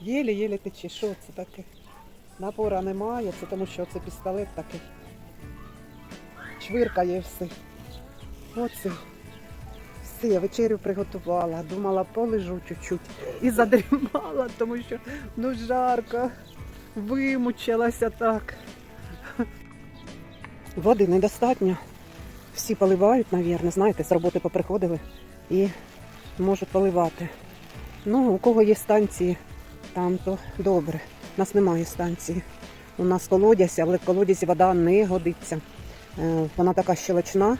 Єлі-єлі тече. Що це таке? Напора немає, це тому що це пістолет такий. Чвиркає все. Оце. Все, я вечерю приготувала. Думала, полежу чуть-чуть. І задрімала, тому що ну жарко. Вимучилася так. Води недостатньо. Всі поливають, мабуть, знаєте, з роботи поприходили і можуть поливати. Ну, у кого є станції, там то добре. У нас немає станції. У нас колодязь, але в колодязі вода не годиться. Е, Вона така щелочна.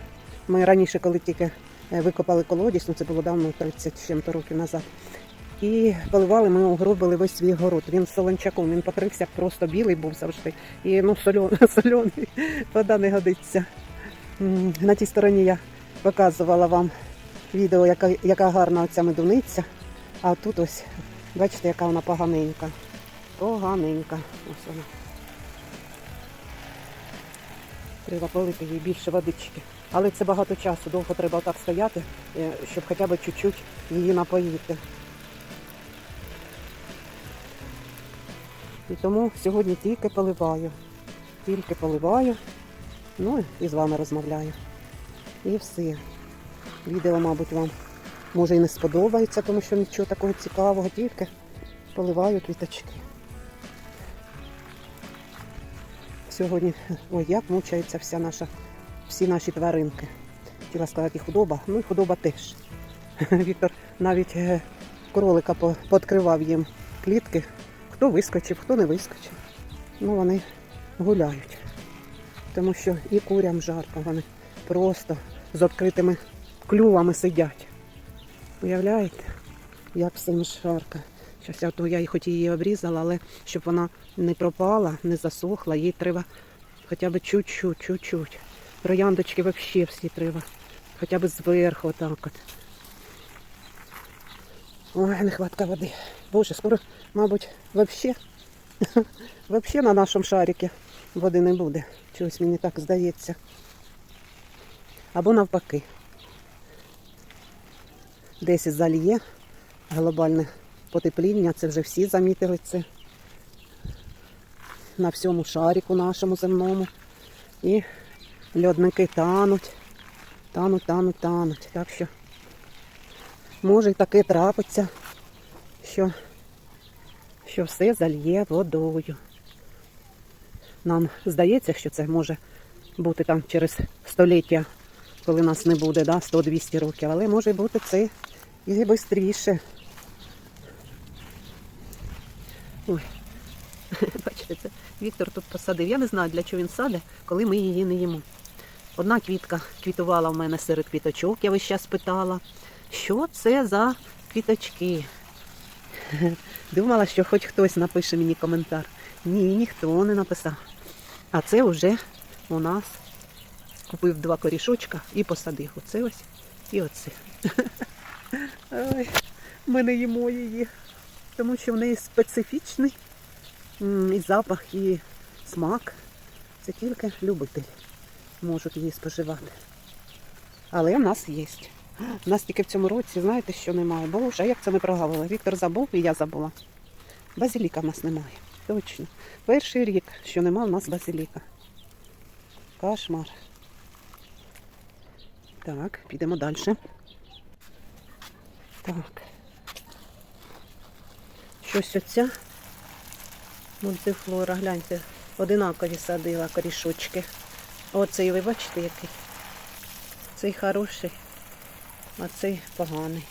Ми раніше, коли тільки е, викопали колодязь, ну це було давно 30 чим-то років назад. І поливали, ми огробили весь свій город. Він солончаком, він покрився, просто білий був завжди. І ну, сольоний вода не годиться. На тій стороні я показувала вам відео, яка, яка гарна оця медуниця. А тут ось, бачите, яка вона поганенька. Поганенька. Ось вона. Треба полити їй більше водички. Але це багато часу, довго треба так стояти, е, щоб хоча б чуть-чуть її напоїти. І тому сьогодні тільки поливаю. Тільки поливаю. Ну і з вами розмовляю. І все. Відео, мабуть, вам може і не сподобається, тому що нічого такого цікавого, тільки поливаю квіточки. Сьогодні, ой, як мучається вся наша, всі наші тваринки. Хотіла сказати, худоба, ну і худоба теж. Віктор навіть е, кролика по- пооткривав їм клітки. Хто вискочив, хто не вискочив. Ну, вони гуляють. Тому що і курям жарко, вони просто з відкритими клювами сидять. Уявляєте, як всім жарко. Щось я, то я хоч її обрізала, але щоб вона не пропала, не засохла, їй треба хоча б чуть-чуть, чуть-чуть. Трояндочки взагалі всі треба. Хоча б зверху отак от. Ой, нехватка води. Боже, скоро, мабуть, взагалі, взагалі на нашому шарику води не буде. Чогось мені так здається. Або навпаки. Десь зальє глобальне потепління, це вже всі замітили це. На всьому шарику нашому земному. І льодники тануть, тануть, тануть, тануть. Так що може і таке трапиться, що, що все зальє водою. Нам здається, що це може бути там через століття, коли нас не буде, да, 100-200 років, але може бути це і швидше. Ой, бачите, це Віктор тут посадив. Я не знаю, для чого він садить, коли ми її не їмо. Одна квітка квітувала в мене серед квіточок, я весь час питала, що це за квіточки. Думала, що хоч хтось напише мені коментар. Ні, ніхто не написав. А це вже у нас купив два корішочка і посадив. Оце ось і оце. Ми не їмо її, тому що в неї специфічний і запах, і смак. Це тільки любителі можуть її споживати. Але в нас є. У нас тільки в цьому році, знаєте, що немає. Боже, а як це ми прогавили? Віктор забув і я забула. Базиліка в нас немає. Точно. Перший рік, що нема в нас базиліка. Кошмар. Так, підемо далі. Так. Щось оця мультифлора, гляньте, одинакові садила корішочки. Оцей, ви бачите, який? Цей хороший, а цей поганий.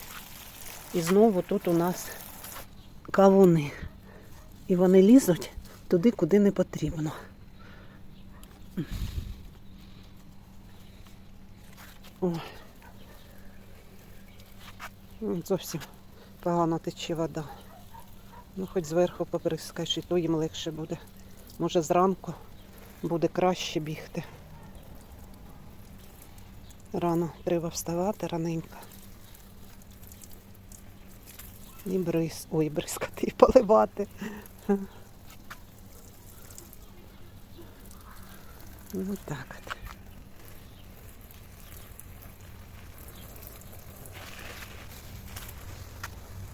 І знову тут у нас кавуни. І вони лізуть туди, куди не потрібно. О. Ну, Зовсім погано тече вода. Ну, хоч зверху поприскаєш, і то їм легше буде. Може зранку буде краще бігти. Рано треба вставати раненько. І бриз. Ой, бризкати і поливати. Ну так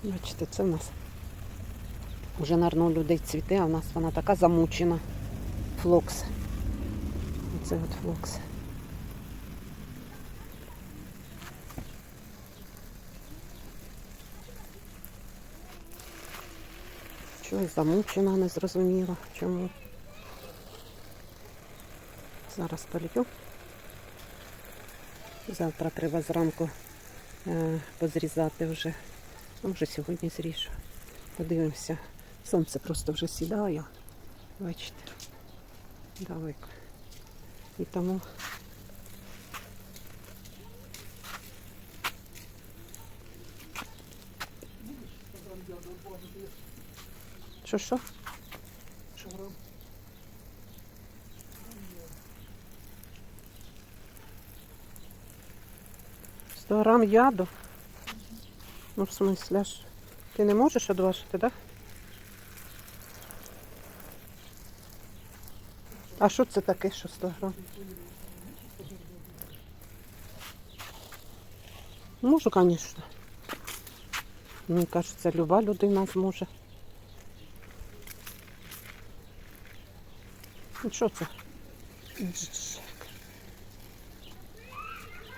Бачите, це в нас Вже, наверно, у людей цвіте, а в нас вона така замучена. Флокс. Оце от флокс. Чогось замучена, не зрозуміла. Чому? Зараз полью. Завтра треба зранку е, позрізати вже. Ну, вже сьогодні зріжу. Подивимося. Сонце просто вже сідає. Бачите, далеко. І тому що що? 100 грам яду. Ну, в смысле, аж ти не можеш одважити, так? Да? А що це таке, що 100 грам? Можу, звісно. Мені кажеться, люба людина зможе. Що це?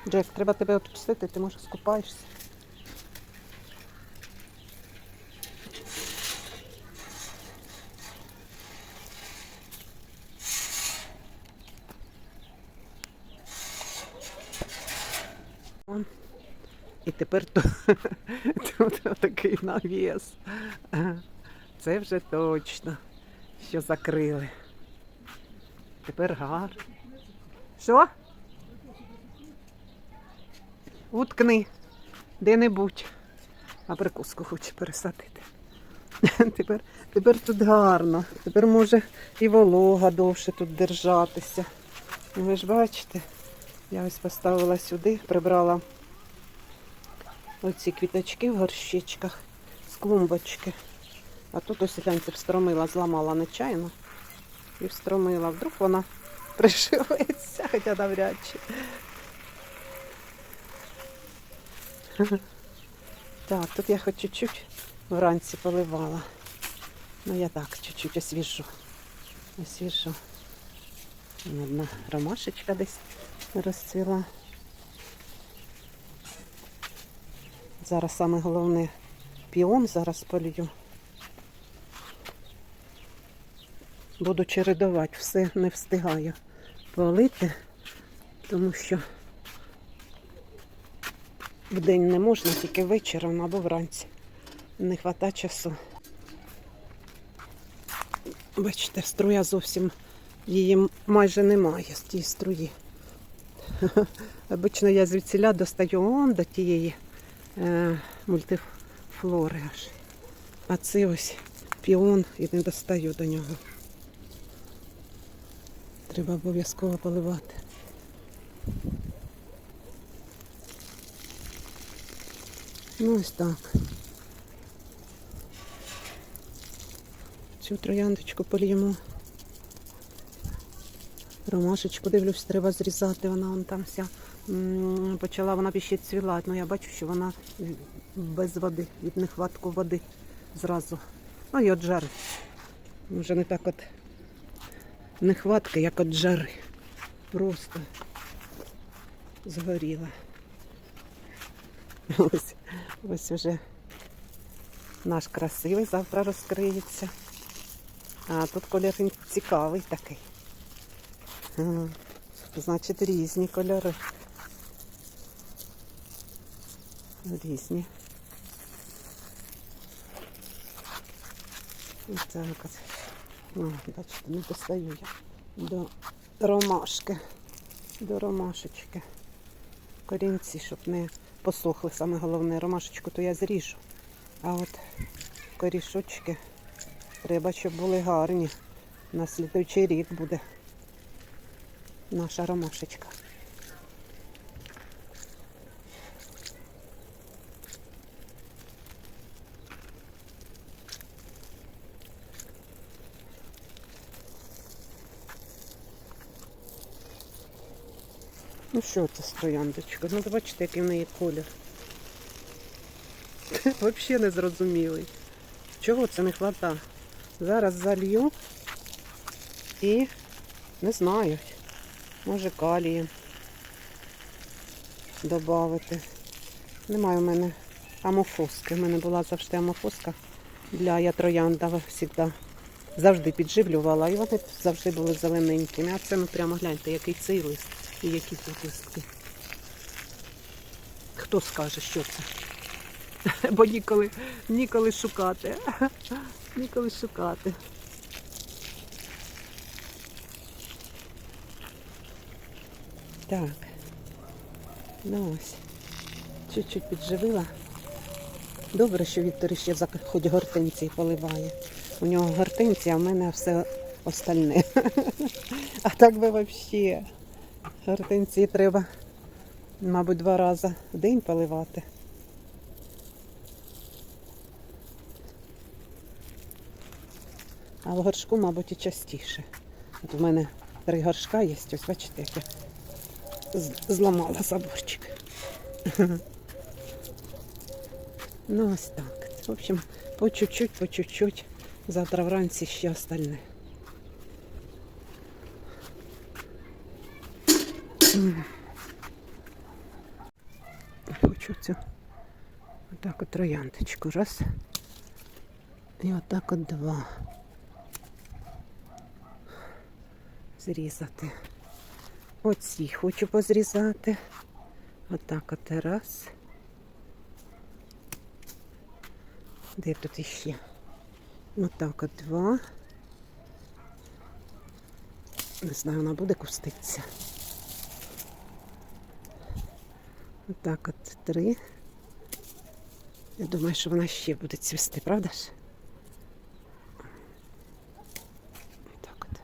Джек, треба тебе відпустити, ти може скупаєшся. Тепер то, тут такий навіс. Це вже точно, що закрили. Тепер гар. Що? Уткни де-небудь. А прикуску хочу пересадити. Тепер, тепер тут гарно. Тепер може і волога довше тут держатися. Ви ж бачите, я ось поставила сюди, прибрала оці квіточки в горщичках з клумбочки. А тут ось гляньте, встромила, зламала нечайно і встромила. Вдруг вона пришиветься, хоча навряд чи. Так, тут я хоч чуть-чуть вранці поливала. Ну я так, чуть-чуть освіжу. Освіжу. Одна ромашечка десь розцвіла. Зараз саме головне піон зараз полью. Буду чередувати, все не встигаю полити, тому що вдень не можна, тільки вечором або вранці. Не вистачає часу. Бачите, струя зовсім її майже немає з тієї струї. Обично я звідсіля достаю он до тієї е, мультифлори аж. А це ось піон і не достаю до нього. Треба обов'язково поливати. Ну ось так. Цю трояндочку поліємо. Ромашечку, дивлюсь, треба зрізати. Вона вон там вся почала вона ще цвілати. Ну я бачу, що вона без води, від нехватку води зразу. Ну і от жари. Вже не так от нехватка, як от жари. Просто згоріла. Ось, ось уже наш красивий завтра розкриється. А тут колір цікавий такий. Значить, різні кольори. Різні. І так от. Ну, бачите, не достаю я до ромашки. До ромашечки. Корінці, щоб не посохли. Саме головне ромашечку, то я зріжу. А от корішочки треба, щоб були гарні. На слідуючий рік буде наша ромашечка. Що це стояндочка? Ну бачите, який в неї колір. Взагалі не зрозумілий. Чого це не хвата? Зараз залью і не знаю. Може калії додати. Немає в мене амофоски. У мене була завжди амофоска для я завжди. Завжди підживлювала, і вони завжди були зелененькими. А це ну прямо гляньте, який цей лист і які тут листки. Хто скаже, що це? Бо ніколи, ніколи шукати. Ніколи шукати. Так. Ну ось. Чуть-чуть підживила. Добре, що Віктор ще хоч гортинці поливає. У нього гортинці, а в мене все остальне. А так би взагалі гортинці треба, мабуть, два рази в день поливати. А в горшку, мабуть, і частіше. От у мене три горшка є, ось бачите, як я зламала заборчик. Ну, ось так. В общем, по чуть-чуть, по чуть-чуть. Завтра вранці ще остальне. Хочу цю отак от трояндочку. Раз. І отак от два. Зрізати. Оці хочу позрізати. Отак от раз. Де тут іще? Отак от два. Не знаю, вона буде куститися. Отак от три. Я думаю, що вона ще буде цвісти, правда ж? Так от.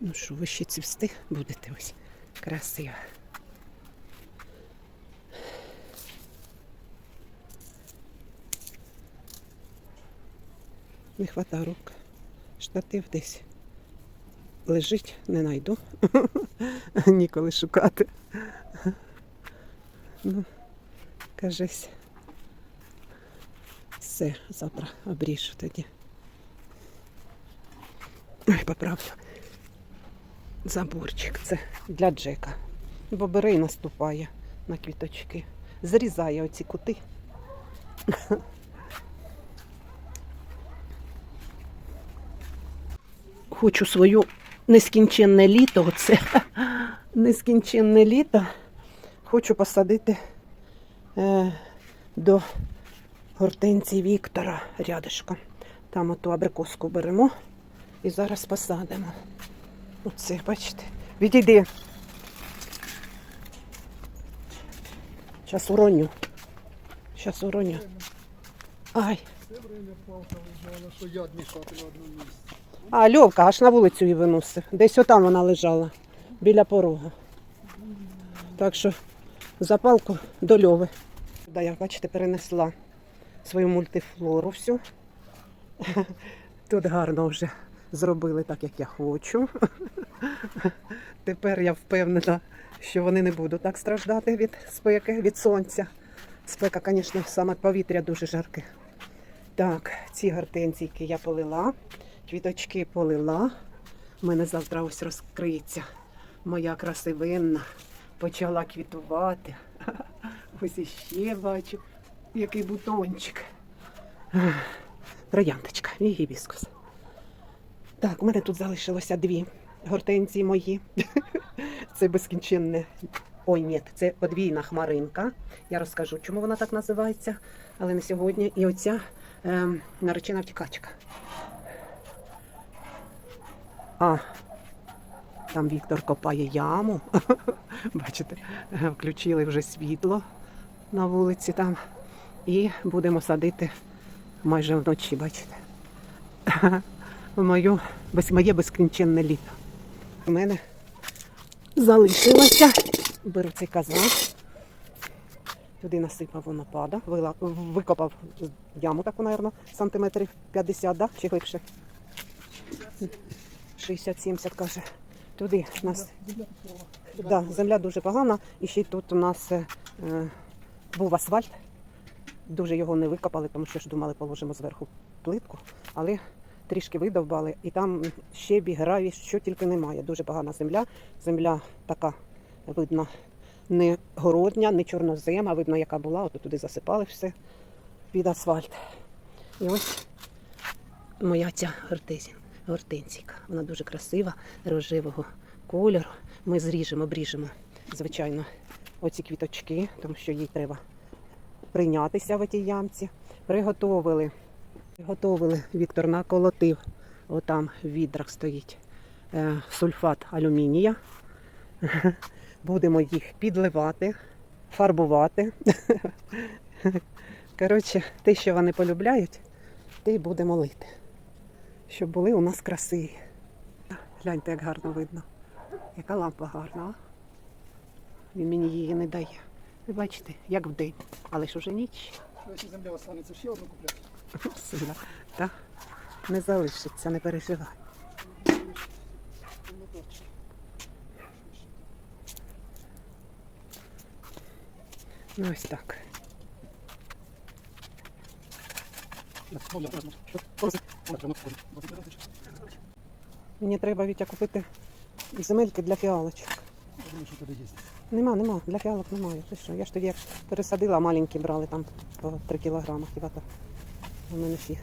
Ну що, ви ще цвісти будете ось. Красиво. Не хвата рук. Штатив десь лежить, не найду. Ніколи шукати. Ну, кажись. Все, завтра обріжу тоді. Ой, поправлю. Заборчик це для Джека. Бо бере і наступає на квіточки. Зрізає оці кути. Хочу свою нескінченне літо, оце нескінченне літо. Хочу посадити е, до гортенції Віктора рядишком. Там оту абрикоску беремо і зараз посадимо. Оце, бачите. Відійди. Зараз уроню. Зараз уроню. Ай. Все время палка лежала, що яд мішати на одному місці. А, Льовка аж на вулицю її виносив. Десь отам вона лежала, біля порога. Так що запалку до Льови. Да, я, бачите, перенесла свою мультифлору всю. Тут гарно вже зробили так, як я хочу. Тепер я впевнена, що вони не будуть так страждати від спеки, від сонця. Спека, звісно, саме повітря дуже жарке. Так, ці гортензійки я полила, квіточки полила. У мене завтра ось розкриється моя красивинна. Почала квітувати. Ось іще бачу, який бутончик. Ах, Трояндочка і гібіскус. Так, у мене тут залишилося дві гортензії мої. Це безкінченне. Ой, ні, це подвійна хмаринка. Я розкажу, чому вона так називається, але не сьогодні. І оця ем, наречена втікачка. А, там Віктор копає яму. Бачите, включили вже світло на вулиці там. І будемо садити майже вночі, бачите. Мою, моє безкінченне літо. У мене залишилося. Беру цей казан. Туди насипав водопада, вила- викопав яму таку, мабуть, сантиметрів 50, да? чи глибше? 60-70, каже. Туди нас да, земля дуже погана. І ще тут у нас е, був асфальт. Дуже його не викопали, тому що ж думали, положимо зверху плитку, але трішки видовбали, і там щебі, граві, що тільки немає. Дуже погана земля. Земля така, видно, не городня, не чорнозема, видно, яка була, от туди засипали все під асфальт. І ось моя ця гортезія, гортензійка. Вона дуже красива, рожевого кольору. Ми зріжемо, обріжемо, звичайно, оці квіточки, тому що їй треба прийнятися в цій ямці. Приготовили. Приготовили, Віктор наколотив. Отам в відрах стоїть е, сульфат алюмінія. Будемо їх підливати, фарбувати. Коротше, те, що вони полюбляють, те й будемо лити. Щоб були у нас красиві. Гляньте, як гарно видно. Яка лампа гарна, а? Він мені її не дає. Ви бачите, як вдень, але ж уже ніч. Що якщо земля останеться, ще одну купляти. Сила. Та не залишиться, не переживай. Ну. Ну ось так. Мені треба Вітя купити земельки для фіалочок. Нема, нема, для фіалок немає. Ти що? Я ж тоді як пересадила, маленькі брали там по 3 кілограми хіба то. У мене всіх.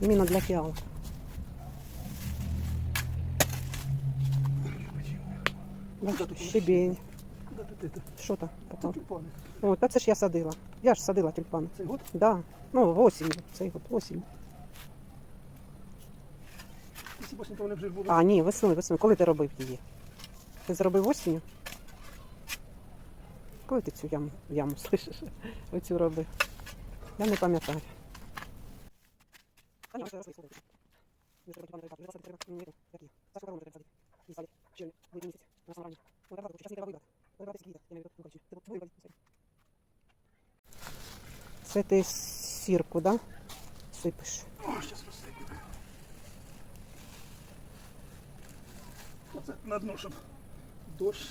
Іменно для фіалок. Тут це? Що там Це. О, та це ж я садила. Я ж садила тюльпани. Цей год? Да. Ну, осінь. Цей осінь. Якщо б вони вже були. А, ні, весною, весною. Коли ти робив її? Ти зробив осінню? Коли ти цю яму, яму слышиш? Оцю робив? Я не пам'ятаю. Це ти сірку, да? Сипиш. Оце на дно, щоб дощ.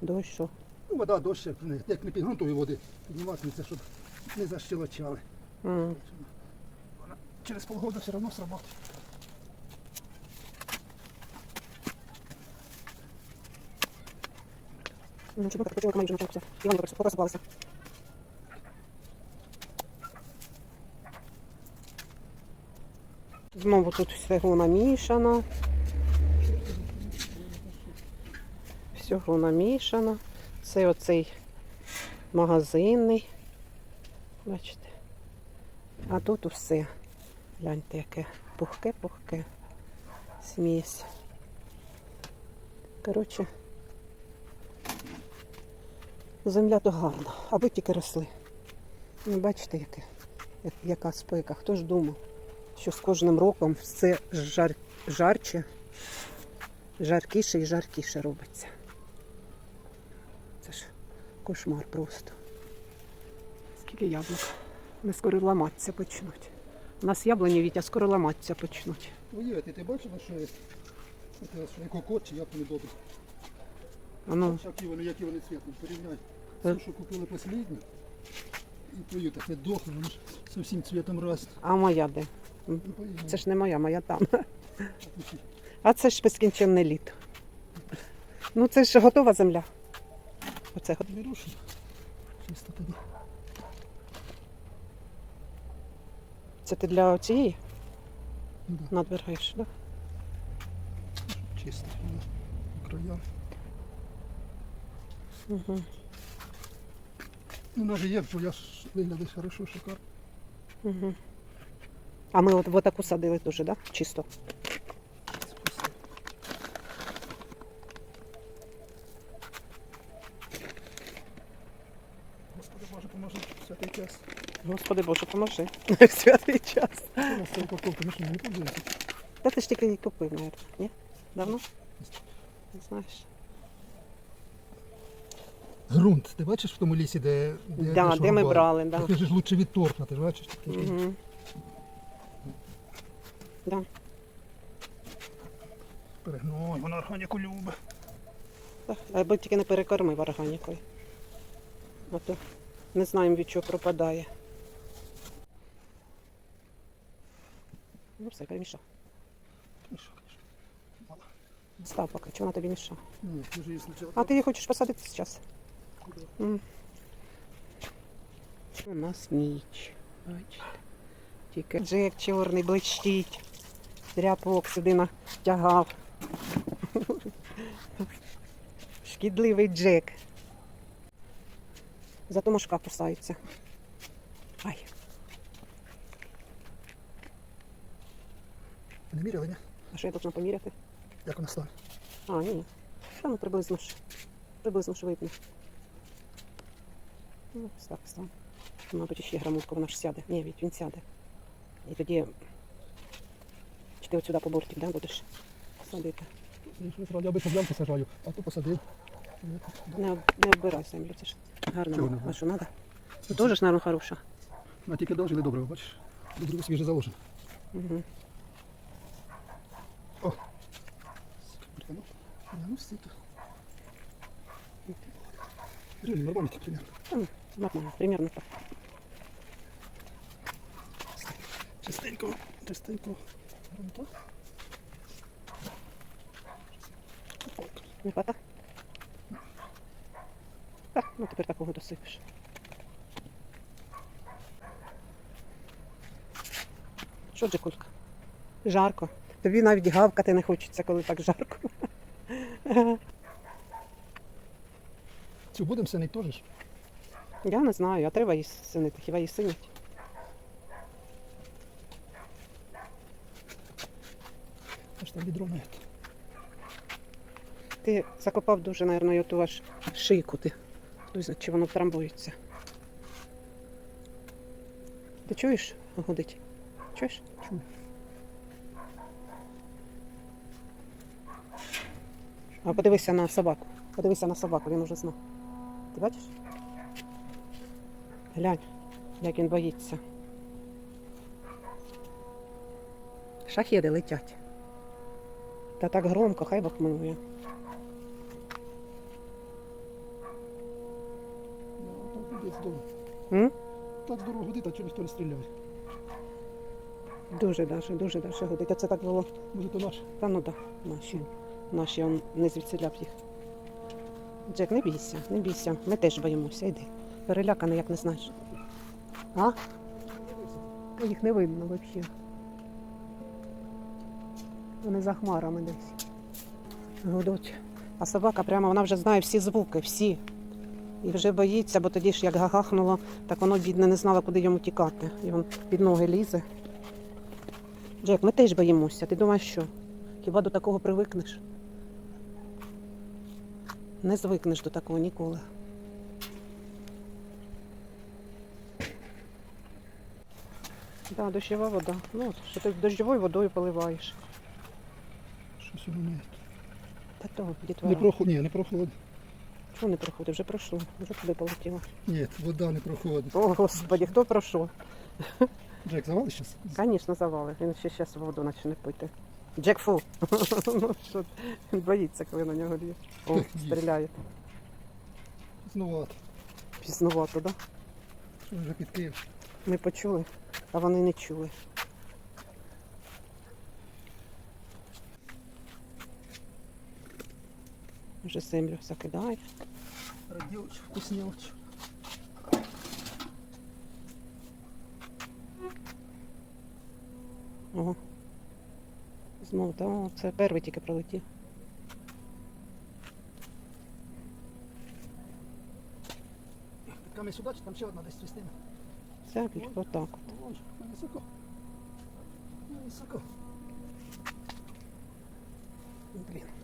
Дощ, що? Ну, вода дощ, як не, як не під води підніматиметься, щоб не защелочали. М. Вона через полгода все одно сработає. Ну, чому так почала команду навчатися? Іван Борисович, попросувалися. Знову тут всього намішано. Всього намішано. Це оцей магазинний. Бачите. А тут усе. Гляньте, яке пухке-пухке. Смесь. Коротше, Земля то гарна, аби тільки росли. Ну, бачите, яке, яка спека. Хто ж думав, що з кожним роком все жар, жарче, жаркіше і жаркіше робиться. Це ж кошмар просто. Скільки яблук. Вони скоро ламатися почнуть. У нас яблуні Вітя скоро ламатися почнуть. Уявити, Ну, ти бачила, що є? Це що кокот чи як вони добрі? А ну, Які вони, які вони цвітні, порівняй. Все, що купили останнє, і твою таке дохле, воно ж зовсім цвітом раз. а моя де? Це ж не моя, моя там. А це ж безкінченне літо. Ну це ж готова земля. Оце готова. Чисто тоді. Це ти для цієї Ну, да. надвигаєш, так? Чисто. воно по краям. Угу. Ну, навіть є, бо я виглядає хорошо, шикарно. Угу. А ми от в таку садили теж? Да? Чисто. Господи Боже, поможи всякий час. Господи Боже, поможи. В святий час. Що, не пользується? Та ти ж тільки її купив, мабуть, ні? Давно? Не знаєш. Грунт, ти бачиш в тому лісі, де, де, Да, де ми брали, да. Же ж лучше від торфа, ти бачиш? Такий. Угу. Да. Перегнуй, вона органіку любить. Аби тільки не перекормив органікою. А то не знаємо від чого пропадає. Ну все, перемішав. Мішок, мішок. Став поки, чого вона тобі міша. Ні, вже. А ти її хочеш посадити зараз? Куди? У нас ніч. Бачите? Тільки джек чорний блищить. Дряпок сюди натягав. Шкідливий Джек. Зато мошка кусається. Ай, Не міряли, ні? а що я должна поміряти? Як вона стане? А, ні. Та ну приблизно ж. Приблизно ж видно. Ну, ось так стане. Мабуть, ще грамовка вона ж сяде. Ні, він сяде. І тоді. Ти от сюди по бортик, да, будеш садити? Я обично в ямку сажаю, а то посадив. Не, об- не оббирай землю, це ж гарно. Чого не а що треба? Ну, теж ж, мабуть, хороша. А тільки дожили добре, бачиш? Добре свіже заложено. Угу. О! Прямо. Прямо стільки. Реально нормально так примерно. Нормально, примерно так. Частенько, частенько. Робимо. Не хвата? Так, ну тепер такого досипеш. Що, Джекулька? Жарко. Тобі навіть гавкати не хочеться, коли так жарко. Цю будемо синить теж? Я не знаю, а треба її синити, хіба її синять? Відро на. Ти закопав дуже, мабуть, оту ваш шийку. Ти. Хто чи воно трамбується. Ти чуєш? Гудить? Чуєш? Чую. А подивися на собаку. Подивися на собаку, він уже знав. Ти бачиш? Глянь, як він боїться. Шахеди летять. Та так громко, хай бахмилує. Ну, так здорово. Так гудить, а чого ніхто не стріляє. Дуже даже, дуже даже гудить. А це так було. Може то наш? Та ну да, наші. Наші он не звідсиля б їх. Джек, не бійся, не бійся. Ми теж боїмося, йди. Переляканий, як не знаєш. А? Їх не видно взагалі. Вони за хмарами десь. Гудуть. А собака прямо вона вже знає всі звуки, всі. І вже боїться, бо тоді ж як гагахнуло, так воно бідне не знало, куди йому тікати. І він під ноги лізе. Джек, ми теж боїмося. Ти думаєш, що? Хіба до такого привикнеш? Не звикнеш до такого ніколи. Да, дощова вода. Ну, що ти дощовою водою поливаєш. Воно не. Та то, Не проход... Ні, не проходить. Чого не проходить? Вже пройшло. Вже туди полетіло. Ні, вода не проходить. О, господі, хто пройшов? Джек, завалиш зараз? Звісно, завали. Він ще зараз воду почне пити. Джек фу. ну, що, він боїться, коли на нього лє. О, стріляє. Знову. Пізнувато, так? Да? Що вже під Київ? Ми почули, а вони не чули. Вже землю закидає. Раділоч, вкуснілоч. Ого. Знову, та, це перший тільки пролетів. Підками сюди, чи там ще одна десь трястина? Це отак от. Високо. Високо. Блін.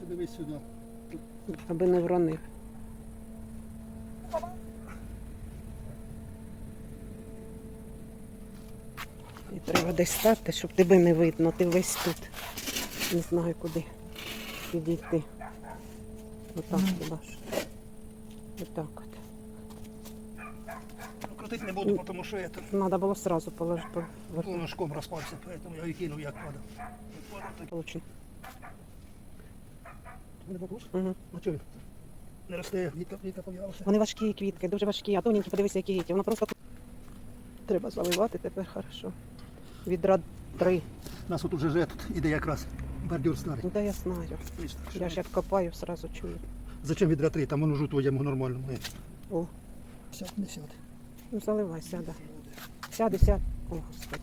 Лучше дивись сюди. Аби не вронив. І треба десь стати, щоб тебе не видно. Ти весь тут. Не знаю куди підійти. Отак хіба ж. Отак от. Крутити не буду, тому що это Треба було сразу положити. ножком розпався, поэтому я і кинув як падав. Як падав, так Получи. Не бабусь? Угу. Чого не росте, віка, віка пов'ялася. Вони важкі квітки, дуже важкі, а тоненькі, подивися, які гіті. Воно просто треба заливати тепер хорошо. Відра три. У нас от уже же тут іде якраз бордюр старий. Ну да я знаю. Я ж як копаю, сразу чую. Зачем відра три? Там воно ж у твоєму нормальному. О, Сядь, не сяде. ну заливай, сяде. Сяде, сяде. О, господи.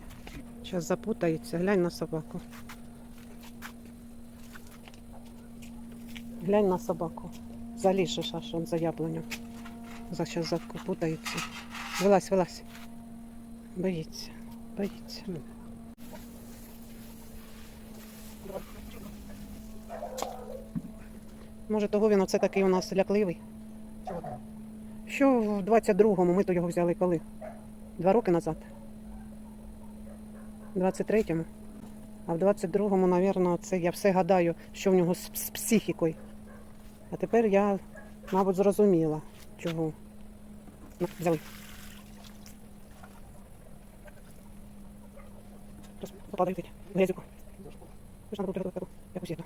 Зараз запутається. Глянь на собаку. Глянь на собаку. Залішиш аж за яблуню. За зараз запутається. Вилазь, вилазь. Боїться, боїться. Може, того він оце такий у нас лякливий. Що в 22-му ми то його взяли коли? Два роки назад. В 23-му. А в 22-му, напевно, це я все гадаю, що в нього з, з психікою. А тепер я, мабуть, зрозуміла, чого. Взяли. Зараз попадаю пить. В грязюку. Ви ж надо було таку, якусь єдну.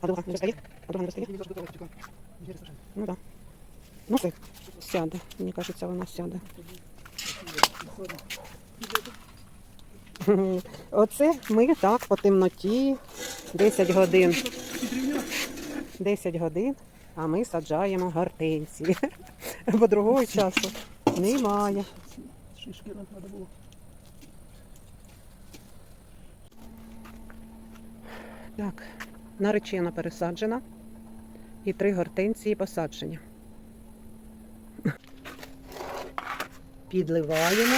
А друга не достає? А не достає? Ну так. Да. Ну так, сяде. Мені кажеться, вона сяде. Оце ми так по темноті 10 годин. 10 годин, а ми саджаємо гортензії. Бо другого часу немає. Шишки нам треба було. Так, наречена пересаджена і три гортензії посаджені. Підливаємо,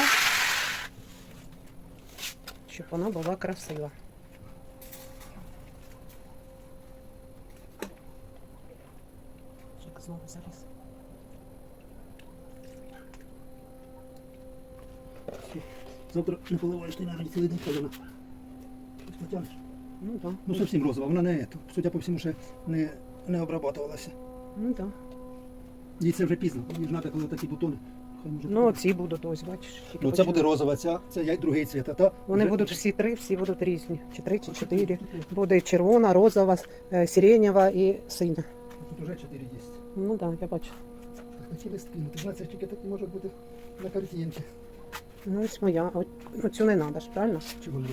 щоб вона була красива. Чек знову заліз. Завтра не поливаєш, ти навіть цілий день. Потягнеш. Ну так. Ну зовсім розова, вона не, ето, судя по всьому, ще не, не обрабатувалася. Ну так. Їй це вже пізно, їй ж треба, коли такі бутони. Хай може Ну, ці будуть ось, бачиш. тільки ну це буде розова, ця, це як другий цвіт, а та Вони вже- будуть всі три, всі будуть різні. Чи три, чи чотири. Буде червона, розова, е, сиренєва і синя. Тут вже чотири є. Ну так, я бачу. Так, ці листки, ну ти знаєш, це тільки такі можуть бути на картинці. Ну ось моя. Ну, не треба ж, правильно? Чого не?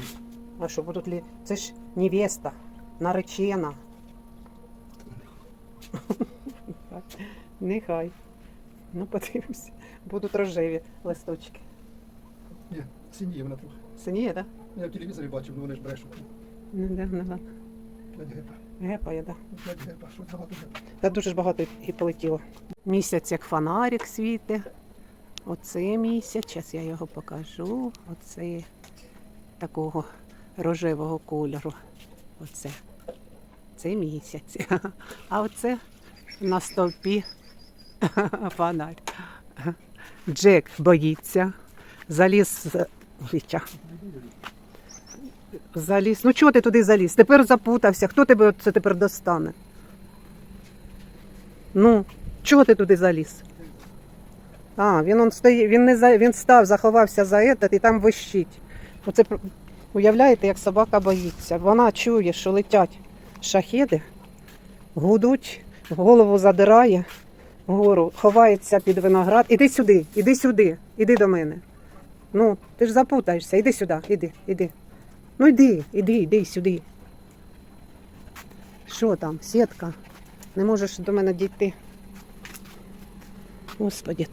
А що будуть лі. Це ж невеста, наречена. Нехай. Ну, подивимося. Будуть рожеві листочки. Ні, синіє вона трохи. Синіє, так? Я в телевізорі бачив, ну вони ж брешуть. Ну, да, ну, ладно. 5 гепа. Гепає, так. 5 гепа, що багато гепа. Та дуже ж багато і полетіло. Місяць як фонарик світить. Оце місяць, зараз я його покажу. Оце такого рожевого кольору. Оце. Це місяць. А оце на стовпі фонарь. Джек боїться. Заліз. з- Заліз. Ну чого ти туди заліз? Тепер запутався. Хто тебе це тепер достане? Ну, чого ти туди заліз? А, він он стоїть, він не за він став, заховався за этот і там вищить. Оце уявляєте, як собака боїться. Вона чує, що летять шахеди, гудуть, голову задирає вгору, ховається під виноград. Іди сюди, іди сюди, іди до мене. Ну, ти ж запутаєшся, іди сюди, іди, іди. Ну йди, іди, іди сюди. Що там, сітка? Не можеш до мене дійти. Господі.